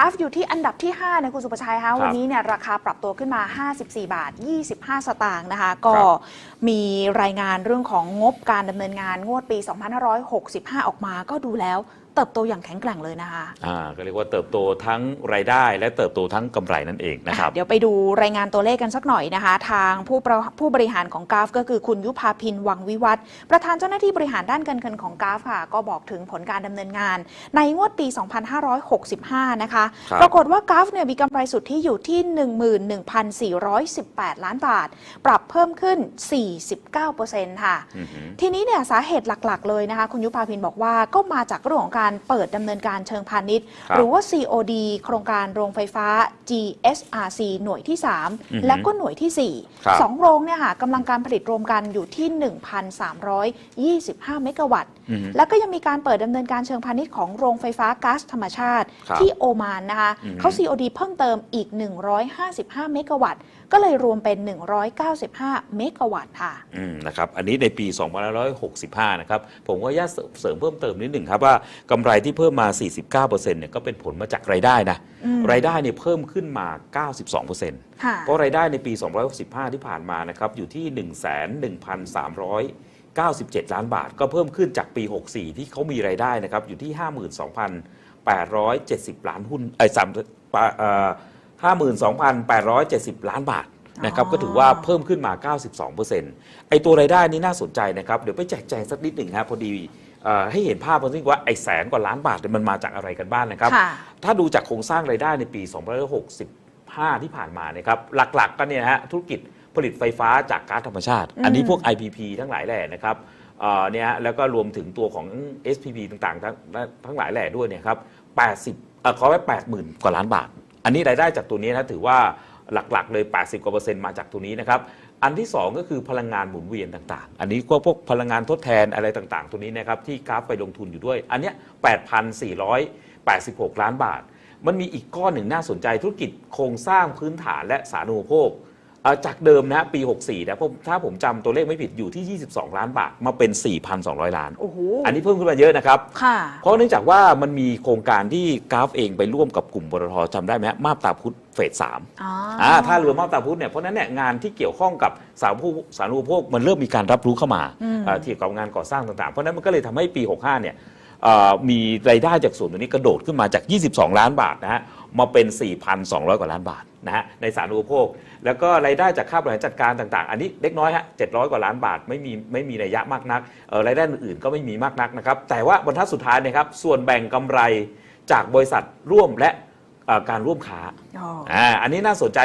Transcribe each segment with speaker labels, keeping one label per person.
Speaker 1: ราฟอยู่ที่อันดับที่5นะคุณสุประชัย
Speaker 2: ครั
Speaker 1: คะ
Speaker 2: บ
Speaker 1: วันนี้เนี่ยราคาปรับตัวขึ้นมา 54 บาท 25 สตางค์นะคะก็
Speaker 2: ครับ
Speaker 1: มีรายงานเรื่องของงบการดำเนินงานงวดปี 2565 ออกมาก็ดูแล้วเติบโตอย่างแข็งแกร่งเลยนะคะ
Speaker 2: อ่าก็เรียกว่าเติบโตทั้งรายได้ และเติบโตทั้งกำไรนั่นเองนะครับ
Speaker 1: เดี๋ยวไปดูรายงานตัวเลขกันสักหน่อยนะคะ ทางผู้ประผู้บริหารของกราฟ ก็คือคุณยุพาพินวังวิวัฒน์ประธานเจ้าหน้าที่บริหารด้านการเงินของกราฟค่ะ ก็บอกถึงผลการดำเนินงาน ในงวดปี 2565 นะคะ
Speaker 2: ครับ
Speaker 1: ปรากฏว่ากราฟเนี่ยมีกำไรสุทธิอยู่ที่ 11,418 ล้านบาท ปรับเพิ่มขึ้น 49%ค่ะ
Speaker 2: อือหือ
Speaker 1: ทีนี้เนี่ยสาเหตุหลักๆ เลยนะคะ คุณยุพาพินบอกว่าก็มาจากเรื่องของการเปิดดำเนินการเชิงพาณิชย์
Speaker 2: ครับ
Speaker 1: หรือว่า COD โครงการโรงไฟฟ้า GSRC หน่วยที่
Speaker 2: อือฮึ
Speaker 1: 3 และก็หน่วยที่
Speaker 2: ครับ
Speaker 1: 4 2 โรงเนี่ยค่ะกำลังการผลิตรวมกันอยู่ที่ 1,325 เมกะวัตต์
Speaker 2: อือหือ
Speaker 1: แล้วก็ยังมีการเปิดดำเนินการเชิงพาณิชย์ของโรงไฟฟ้าก๊าซธรรมชาติ
Speaker 2: ครับ
Speaker 1: ที่โอมานนะคะ
Speaker 2: อือฮึ
Speaker 1: เขา COD เพิ่มเติมอีก 155 เมกะวัตต์ก็เลยรวมเป็น 195 เมกะวัตต์ค่ะ
Speaker 2: อืมนะครับ อันนี้ในปี 2565 นะครับ ผมก็ย่าตเสริมเพิ่มเติมนิดหนึ่งครับ ว่ากำไรที่เพิ่มมา 49%เนี่ยก็เป็นผลมาจากรายได้นะ
Speaker 1: อืม
Speaker 2: รายได้เนี่ยเพิ่มขึ้นมา 92%
Speaker 1: ค่ะ
Speaker 2: เพราะรายได้ในปี 2565 ที่ผ่านมานะครับ อยู่ที่ 11,397 ล้านบาท ก็เพิ่มขึ้นจากปี 64 ที่เขามีรายได้นะครับอยู่ที่ 52,870 ล้านหุ้นไอ้สามเอ่อ52,870 ล้านบาทนะครับ
Speaker 1: อ๋อ
Speaker 2: ก็ถือว่าเพิ่มขึ้นมา 92%ไอ้ตัวรายได้นี้น่าสนใจนะครับ เดี๋ยวไปแจกแจงสักนิดหนึ่งครับพอดีเอ่อให้เห็นภาพกันสิว่าไอ้แสนกว่าล้านบาทเนี่ยมันมาจากอะไรกันบ้างนะครับ
Speaker 1: ค่ะ
Speaker 2: ถ้าดูจากโครงสร้างรายได้ในปี 2565 ที่ผ่านมานะครับ หลักๆก็เนี่ยนะฮะธุรกิจ ผลิตไฟฟ้าจากก๊าซธรรมชาติ
Speaker 1: อืม
Speaker 2: อันนี้พวก IPP ทั้งหลายแหล่นะครับเอ่อเนี่ยฮะแล้วก็รวมถึงตัวของ SPP ต่างๆ ทั้งทั้งหลายแหล่ด้วยเนี่ยครับ80เอ่อขอไว้80,000 กว่าล้านบาท อันนี้รายได้จากตัวนี้นะถือว่าหลักๆ เลย 80 กว่าเปอร์เซ็นต์มาจากตัวนี้นะครับ อันที่ 2 ก็คือพลังงานหมุนเวียนต่างๆ อันนี้ก็พวกพลังงานทดแทนอะไรต่างๆ ตัวนี้นะครับที่กราฟไปลงทุนอยู่ด้วย อันเนี้ย8,486 ล้านบาท มันมีอีกก้อนหนึ่งน่าสนใจธุรกิจโครงสร้างพื้นฐานและสาธารณูปโภค เอ่อจากเดิมนะปี 64นะผมถ้าผมจำตัวเลขไม่ผิดอยู่ที่ 22 ล้านบาทมาเป็น 4,200 ล้าน
Speaker 1: โอ้โห
Speaker 2: อันนี้เพิ่มขึ้นมาเยอะนะครับ
Speaker 1: ค่ะ
Speaker 2: เพราะเนื่องจากว่ามันมีโครงการที่กราฟเองไปร่วมกับกลุ่มบรทจำได้ไหมฮะมาบตาพุธเฟสสาม
Speaker 1: อ๋อ
Speaker 2: อ่าถ้าเรือมาบตาพุธเนี่ยเพราะฉะนั้นเนี่ยงานที่เกี่ยวข้องกับสาธารณูปสาธารณูปโภคมันเริ่มมีการรับรู้เข้ามา
Speaker 1: อืม
Speaker 2: เอ่อเกี่ยวกับงานก่อสร้างต่างๆ เพราะฉะนั้นมันก็เลยทำให้ปี 65เนี่ยเอ่อมีรายได้จากส่วนตัวนี้กระโดดขึ้นมาจาก 22 ล้านบาทนะฮะ มาเป็น 4,200 กว่าล้านบาทนะฮะในสาธารณูปโภค แล้วก็รายได้จากค่าบริหารจัดการต่างๆ อันนี้เล็กน้อยฮะ700 กว่าล้านบาทไม่มีไม่มีนัยยะมากนักเอ่อรายได้อื่นๆก็ไม่มีมากนักนะครับแต่ว่าบรรทัดสุดท้ายเนะครับส่วนแบ่งกำไรจากบริษัทร่วมและเอ่อการร่วมค้า
Speaker 1: อ๋อ
Speaker 2: อ่าอันนี้น่าสนใจ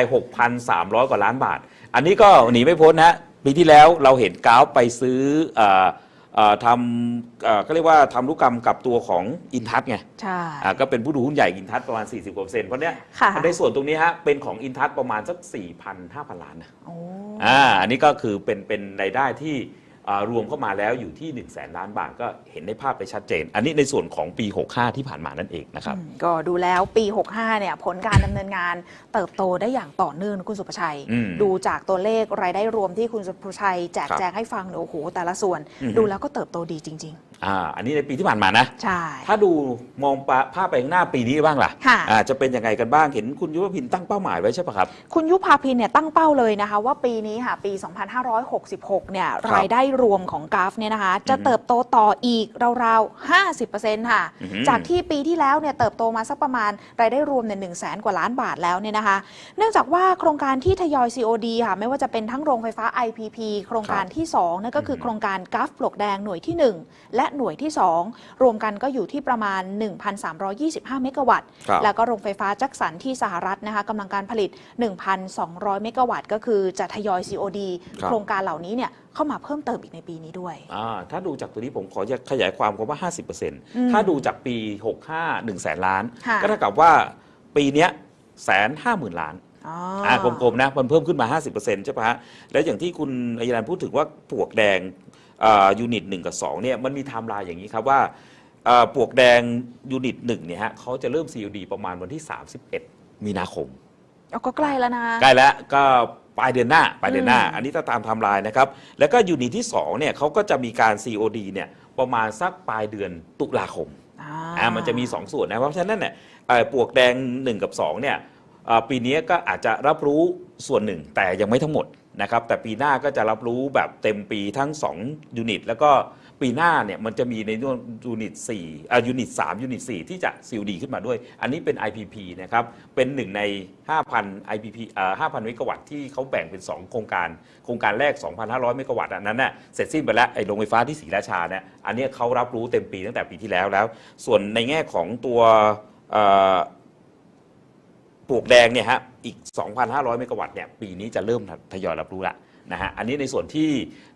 Speaker 2: 6,300 กว่าล้านบาท อันนี้ก็หนีไม่พ้นนะฮะปีที่แล้วเราเห็นกราฟไปซื้อเอ่ อเอ่อทำเอ่อก็เรียกว่าทำธุรกรรมกับตัวของอินทัศไง
Speaker 1: ใช่
Speaker 2: อ่าก็เป็นผู้ถือหุ้นใหญ่อินทัศประมาณ 40กว่าเปอร์เซ็นต์เพราะเนี้ย
Speaker 1: ค่ะ
Speaker 2: ในส่วนตรงนี้ฮะเป็นของอินทัศประมาณสัก4,000-5,000 ล้านนะ
Speaker 1: โอ้
Speaker 2: อ่าอันนี้ก็คือเป็นเป็นรายได้ที่อ่า รวมเข้ามาแล้วอยู่ที่1 0 0 0 0แสนล้านบาทก็เห็นได้ภาพไปชัดเจน อันนี้ในส่วนของปี 65 ที่ผ่านมานั่นเองนะครับ
Speaker 1: อืมก็ดูแล้วปี 65 เนี่ยผลการดำเนินงานเติบโตได้อย่างต่อเนื่องนะคุณสุภชัย
Speaker 2: อืม
Speaker 1: ดูจากตัวเลขรายได้รวมที่คุณสุภชัยแจก
Speaker 2: ครับ
Speaker 1: แจงให้ฟังเนี่ยโอ้โหแต่ละส่วน
Speaker 2: อือฮึ
Speaker 1: ดูแล้วก็เติบโตดีจริง
Speaker 2: อ่าอันนี้ในปีที่ผ่านมานะ
Speaker 1: ๆใช่
Speaker 2: ถ้าดูมองปะภาพไปข้างหน้าปีนี้บ้างล่ะ
Speaker 1: ค่ะ
Speaker 2: อ่าจะเป็นยังไงกันบ้างเห็นคุณยุวพินตั้งเป้าหมายไว้ใช่ปะครับ
Speaker 1: คุณยุพาพินเนี่ยตั้งเป้าเลยนะคะ ว่าปีนี้ค่ะปี 2566 เนี่ย
Speaker 2: ครับ
Speaker 1: รายได้รวมของกราฟเนี่ยนะคะ จะ
Speaker 2: อือฮึ
Speaker 1: เติบโตต่ออีกราวๆ 50%ค่ะ
Speaker 2: อือฮึ
Speaker 1: จากที่ปีที่แล้วเนี่ยเติบโตมาสักประมาณรายได้รวมเนี่ย1 0 0 0 0 0กว่าล้านบาทแล้วเนี่ยนะคะ เนื่องจากว่าโครงการที่ทยอย COD ค่ะไม่ว่าจะเป็นทั้งโรงไฟฟ้า IPP โครงการที่ 2 นั่นก็คือ
Speaker 2: อือฮึ
Speaker 1: โครงการกราฟปลวกแดงหน่วยที่ 1 และหน่วยที่ 2 รวมกันก็อยู่ที่ประมาณ 1,325 เมกะวัตต์
Speaker 2: ครับ
Speaker 1: แล้วก็โรงไฟฟ้าแจ็คสันที่สหรัฐนะคะกำลังการผลิต 1,200 เมกะวัตต์ ก็คือจะทยอย COD
Speaker 2: ครับ
Speaker 1: โครงการเหล่านี้เนี่ยเข้ามาเพิ่มเติมอีกในปีนี้ด้วย
Speaker 2: อ่าถ้าดูจากตัวนี้ผมขอจะขยายความคำว่า 50%
Speaker 1: ม
Speaker 2: ถ้าดูจากปี 65 1แสนล้าน
Speaker 1: ค่ะ
Speaker 2: ก็เท่ากับว่าปีเนี้ยแสนห้าหมื่นล้าน
Speaker 1: อ๋อ
Speaker 2: อ่ากลมๆนะ มันเพิ่มขึ้นมา 50%ใช่ปะฮะ แล้วอย่างที่คุณอัยรันพูดถึงว่าปลวกแดงอ่า ยูนิต1กับ2เนี่ยมันมีไทม์ไลน์อย่างนี้ครับว่าอ่าปลวกแดงยูนิต1เนี่ยฮะเขาจะเริ่ม COD ประมาณวันที่ 31 มีนาคม
Speaker 1: เอาก็ใกล้แล้วนะ
Speaker 2: ใกล้แล้วก็ปลายเดือนหน้าปลายเดือนหน้า
Speaker 1: อืม
Speaker 2: อันนี้ถ้าตามไทม์ไลน์นะครับ แล้วก็ยูนิตที่2เนี่ยเขาก็จะมีการ COD เนี่ยประมาณสักปลายเดือนตุลาคม
Speaker 1: อ่า
Speaker 2: อ่ามันจะมี 2 ส่วนนะเพราะฉะนั้นเนี่ยเอ่อปลวกแดง 1 กับ2เนี่ยเอ่อปีนี้ก็อาจจะรับรู้ส่วนหนึ่งแต่ยังไม่ทั้งหมด นะครับแต่ปีหน้าก็จะรับรู้แบบเต็มปีทั้ง 2 ยูนิต แล้วก็ปีหน้าเนี่ยมันจะมีในยูนิต4อ่ายูนิต3ยูนิต 4 ที่จะซีลดีขึ้นมาด้วย อันนี้เป็น IPP นะครับ เป็นหนึ่งใน 5,000 IPP เอ่อ5,000 เมกะวัตต์ที่เขาแบ่งเป็น 2 โครงการ โครงการแรก 2,500 เมกะวัตต์อันนั้นน่ะเสร็จสิ้นไปแล้วไอ้โรงไฟฟ้าที่ศรีราชาเนี่ยอันนี้เขารับรู้เต็มปีตั้งแต่ปีที่แล้วแล้ว ส่วนในแง่ของตัวปลวกแดงเนี่ยฮะ อีก 2,500 เมกะวัตต์เนี่ยปีนี้จะเริ่มทยอยรับรู้ละนะฮะอันนี้ในส่วนที่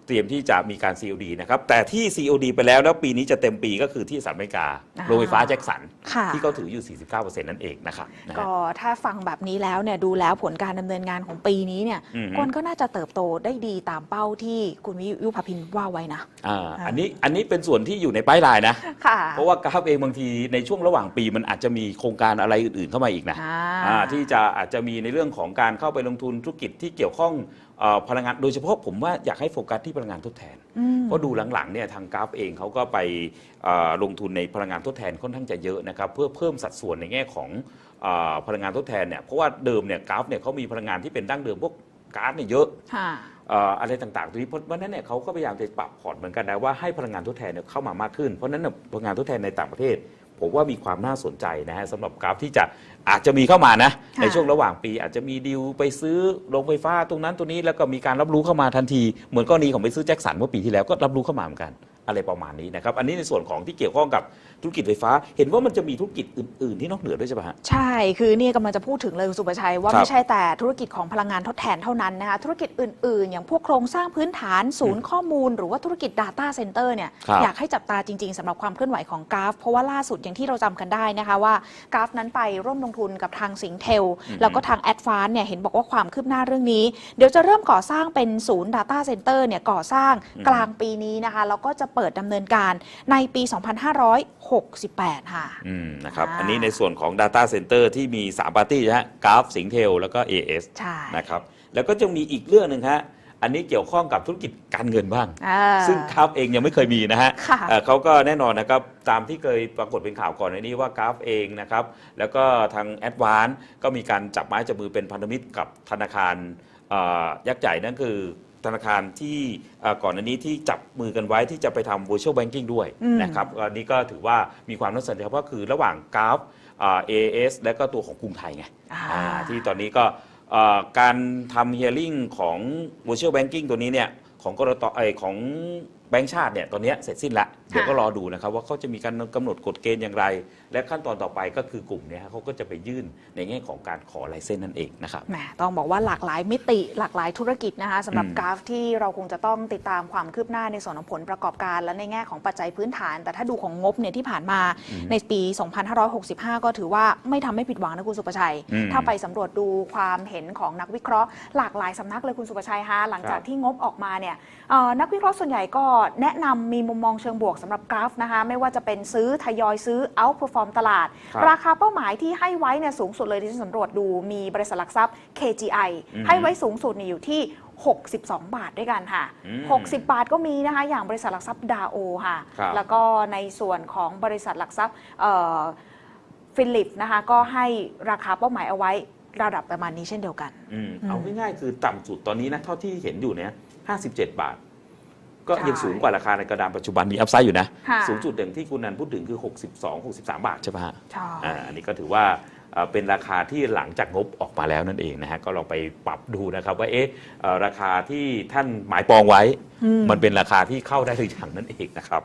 Speaker 2: เตรียมที่จะมีการ COD นะครับ แต่ที่ COD ไปแล้วแล้วปีนี้จะเต็มปีก็คือที่สหรัฐอเมริกา
Speaker 1: อ่า
Speaker 2: โรงไฟฟ้าแจ็คสัน
Speaker 1: ค่ะ
Speaker 2: ที่เขาถืออยู่ 49%นั่นเองนะครับนะฮะ
Speaker 1: ก็ถ้าฟังแบบนี้แล้วเนี่ยดูแล้วผลการดำเนินงานของปีนี้เนี่ย
Speaker 2: อือฮึ
Speaker 1: กวนก็น่าจะเติบโตได้ดีตามเป้าที่คุณวิยุพพินว่าไว้นะ
Speaker 2: อ่าอันนี้อันนี้เป็นส่วนที่อยู่ในป้ายลายนะ
Speaker 1: ค่ะ
Speaker 2: เพราะว่ากราฟเองบางทีในช่วงระหว่างปีมันอาจจะมีโครงการอะไรอื่นๆเข้ามาอีกนะ
Speaker 1: อ่า
Speaker 2: อ่าที่จะอาจจะมีในเรื่องของการเข้าไปลงทุนธุรกิจที่เกี่ยวข้องเอ่อ พลังงานโดยเฉพาะผมว่าอยากให้โฟกัสที่พลังงานทดแทน
Speaker 1: อืม
Speaker 2: เพราะดูหลังๆเนี่ยทางกราฟเองเขาก็ไปเอ่อลงทุนในพลังงานทดแทนค่อนข้างจะเยอะนะครับเพื่อเพิ่มสัดส่วนในแง่ของเออพลังงานทดแทนเนี่ยเพราะว่าเดิมเนี่ยกราฟเนี่ยเขามีพลังงานที่เป็นดั้งเดิมพวกก๊าซเนี่ยเยอะ
Speaker 1: ค่ะ
Speaker 2: เอ่ออะไรต่างๆตรงนี้เพราะเพราะฉะนั้นเนี่ยเขาก็พยายามจะปรับพอร์ตเหมือนกันนะว่าให้พลังงานทดแทนเนี่ยเข้ามามากขึ้นเพราะฉะนั้นเนี่ยพลังงานทดแทนในต่างประเทศ ผมว่ามีความน่าสนใจนะฮะสำหรับกราฟที่จะอาจจะมีเข้ามานะ
Speaker 1: ค่ะ
Speaker 2: ในช่วงระหว่างปีอาจจะมีดีลไปซื้อโรงไฟฟ้าตรงนั้นตรงนี้แล้วก็มีการรับรู้เข้ามาทันที เหมือนกรณีของไปซื้อแจ็คสันเมื่อปีที่แล้วก็รับรู้เข้ามาเหมือนกัน อะไรประมาณนี้นะครับ อันนี้ในส่วนของที่เกี่ยวข้องกับธุรกิจไฟฟ้า เห็นว่ามันจะมีธุรกิจอื่น ๆ ที่นอกเหนือด้วยใช่ไหมฮะ
Speaker 1: ใช่ คือเนี่ยกำลังจะพูดถึงเลยคุณสุประชัยว่า
Speaker 2: ครับ
Speaker 1: ไม่ใช่แต่ธุรกิจของพลังงานทดแทนเท่านั้นนะคะ ธุรกิจอื่น ๆ อย่างพวกโครงสร้างพื้นฐานศูนย์ข้อมูล หรือว่าธุรกิจ Data Center เนี่ย
Speaker 2: ครับ
Speaker 1: อยากให้จับตาจริง ๆสำหรับความเคลื่อนไหวของกราฟ เพราะว่าล่าสุดอย่างที่เราจำกันได้นะคะว่ากราฟนั้นไปร่วมลงทุนกับทางสิงเทลแล้วก็ทางแอดฟานเนี่ยเห็นบอกว่าความคืบหน้าเรื่องนี้ เดี๋ยวจะเริ่มก่อสร้างเป็นศูนย์ Data Center เนี่ยก่อสร้างกลางปีนี้นะคะแล้วก็จะเปิดดำเนินการในปี 2568 ค่ะ
Speaker 2: อืมนะครับ
Speaker 1: อ่า
Speaker 2: อันนี้ในส่วนของ Data Center ที่มี 3 ปาร์ตี้นะฮะกราฟสิงเทลแล้วก็ AS
Speaker 1: ใช่
Speaker 2: นะครับแล้วก็จะมีอีกเรื่องหนึ่งฮะอันนี้เกี่ยวข้องกับธุรกิจการเงินบ้าง
Speaker 1: อ่า
Speaker 2: ซึ่งกราฟเองยังไม่เคยมีนะฮะ
Speaker 1: ค่ะ
Speaker 2: เอ่อเขาก็แน่นอนนะครับตามที่เคยปรากฏเป็นข่าวก่อนในนี้ว่ากราฟเองนะครับ แล้วก็ทางแอดวานก็มีการจับไม้จับมือเป็นพันธมิตรกับธนาคารเอ่อยักษ์ใหญ่นั่นคือ ธนาคารที่เอ่อก่อนอันนี้ที่จับมือกันไว้ที่จะไปทำ virtual banking ด้วย
Speaker 1: อืม
Speaker 2: นะครับอันนี้ก็ถือว่ามีความน่าสนใจเพราะคือระหว่างกราฟเอ่อ AS และก็ตัวของกรุงไทยไง
Speaker 1: อ่า
Speaker 2: อ่าที่ตอนนี้ก็เอ่อการทำ hearing ของ virtual banking ตัวนี้เนี่ยของกรตไอยของแบงก์ชาติเนี่ยตอนเนี้ยเสร็จสิ้นละ เดี๋ยวก็รอดูนะครับว่าเขาจะมีการกำหนดกฎเกณฑ์อย่างไร และขั้นตอนต่อไปก็คือกลุ่มเนี้ยเขาก็จะไปยื่นในแง่ของการขอไลเซนส์นั่นเองนะครับ
Speaker 1: แหมต้องบอกว่าหลากหลายมิติหลากหลายธุรกิจนะคะสำหรับ
Speaker 2: อืม
Speaker 1: กราฟที่เราคงจะต้องติดตามความคืบหน้าในส่วนของผลประกอบการ และในแง่ของปัจจัยพื้นฐาน แต่ถ้าดูของงบเนี่ยที่ผ่านมาในปี 2565 ก็ถือว่าไม่ทำให้ผิดหวังนะคุณสุประชัย
Speaker 2: อืม
Speaker 1: ถ้าไปสำรวจดูความเห็นของนักวิเคราะห์ หลากหลายสำนักเลยคุณสุประชัยฮะหลังจาก
Speaker 2: ครับ
Speaker 1: ที่งบออกมาเนี่ยเอ่อนักวิเคราะห์ส่วนใหญ่ก็แนะนำมีมุมมองเชิงบวกสำหรับกราฟนะคะ ไม่ว่าจะเป็นซื้อทยอยซื้อ outperform ตลาด
Speaker 2: ครับ
Speaker 1: ราคาเป้าหมายที่ให้ไว้เนี่ยสูงสุดเลยที่ฉันสำรวจดูมีบริษัทหลักทรัพย์ KGI
Speaker 2: อือฮึ
Speaker 1: ให้ไว้สูงสุดเนี่ยอยู่ที่ 62 บาทด้วยกันค่ะ
Speaker 2: อืม
Speaker 1: 60 บาทก็มีนะคะ อย่างบริษัทหลักทรัพย์ดาโอค่ะ
Speaker 2: ครับ
Speaker 1: แล้วก็ในส่วนของบริษัทหลักทรัพย์ฟิลิปนะคะ ก็ให้ราคาเป้าหมายเอาไว้ระดับประมาณนี้เช่นเดียวกัน
Speaker 2: อืมเอาง่ายๆคือต่ำสุดตอนนี้นะ เท่าที่เห็นอยู่เนี่ย57 บาท ก็
Speaker 1: ใช่
Speaker 2: ยังสูงกว่าราคาในกระดานปัจจุบันมีอัพไซด์อยู่นะ
Speaker 1: ค่ะ
Speaker 2: สูงสุดอย่างที่คุณนันพูดถึงคือ 62 63 บาทใช่ไหมฮะ
Speaker 1: ใช่
Speaker 2: อ่าอันนี้ก็ถือว่าเอ่อเป็นราคาที่หลังจากงบออกมาแล้วนั่นเองนะฮะก็ลองไปปรับดูนะครับว่าเอ๊ะเอ่อราคาที่ท่านหมายปองไว้
Speaker 1: อืม
Speaker 2: มันเป็นราคาที่เข้าได้หรือยังนั่นเองนะครับ